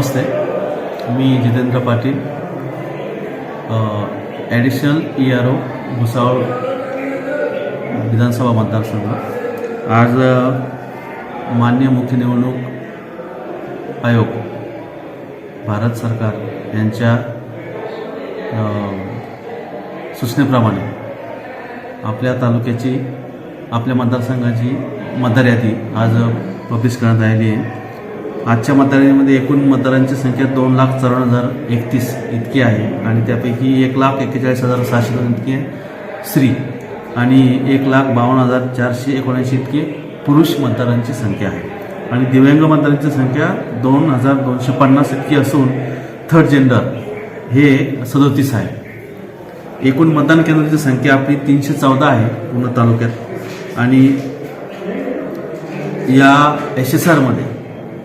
नमस्ते. मी Jitendra Patil. Additional E R O Bhusawal विधानसभा मतदारसंघ. आज मान्य मुख्य निवडणूक आयोग भारत सरकार यांच्या सूचनेप्रमाणे आपल्या तालुक्याची आपल्या मतदारसंघाची मतदार यादी आज पब्लिश करण्यात आलेली आहे. आजच्या मतदार एकूण मतदारांची संख्या दोन लाख चौऱ्याण्णव हजार एकतीस इतकी आहे. आणि त्यापैकी एक लाख एक्केचाळीस हजार सहाशे दोन इतके स्त्री. आणि एक लाख बावन्न हजार चारशे एकोणऐंशी इतकी पुरुष मतदारांची संख्या आहे. आणि दिव्यांग मतदारांची संख्या दोन हजार दोनशे पन्नास इतकी असून थर्ड जेंडर हे सदोतीस आहे. एकूण मतदान केंद्राची संख्या आपली तीनशे चौदा आहे पूर्ण तालुक्यात. आणि या एस एस आरमध्ये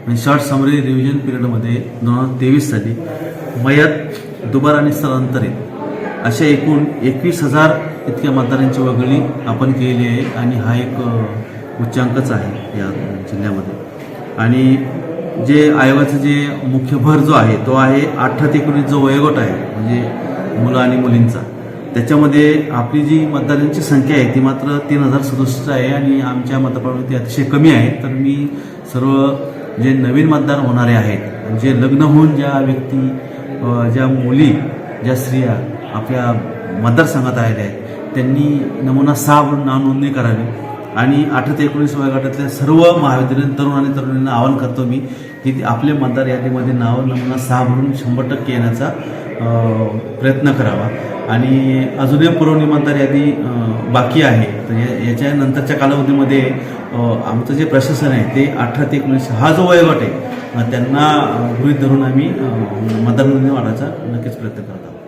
आणि शॉर्ट समरी रिव्हिजन पिरियडमध्ये दोन हजार तेवीस साली मयत दुबार आणि स्थलांतरित अशा एकूण एकवीस हजार इतक्या मतदारांची वगळी आपण केलेली आहे आणि हा एक उच्चांकच आहे या जिल्ह्यामध्ये. आणि जे आयोगाचा जे मुख्य भर जो आहे तो आहे अठरा ते एकोणीस जो वयोगट आहे म्हणजे मुलं आणि मुलींचा त्याच्यामध्ये आपली जी मतदारांची संख्या आहे ती मात्र तीन हजार सदुसष्ट आहे आणि आमच्या मतदारांमध्ये अतिशय कमी आहे. तर मी सर्व जे नवीन मतदार होणारे आहेत जे लग्न होऊन ज्या व्यक्ती ज्या मुली ज्या स्त्रिया आपल्या मतदारसंघात आलेल्या आहेत त्यांनी नमुना सहा म्हणून नावनोंदणी करावी. आणि अठरा ते एकोणीस वयोगटातल्या सर्व महाविद्यालयीन तरुण आणि तरुणींना आवाहन करतो मी की आपले मतदार यादीमध्ये नाव नमुना सहा भरून शंभर टक्के येण्याचा प्रयत्न करावा. आणि अजूनही पुरवणी मतदार यादी बाकी आहे. तर या- कालावधीमध्ये आमचं जे प्रशासन आहे ते अठरा ते एकोणीस हा जो वयोगट आहे त्यांना गृहित गृहीत धरून आम्ही मतदान वाढायचा नक्कीच प्रयत्न करत आहोत.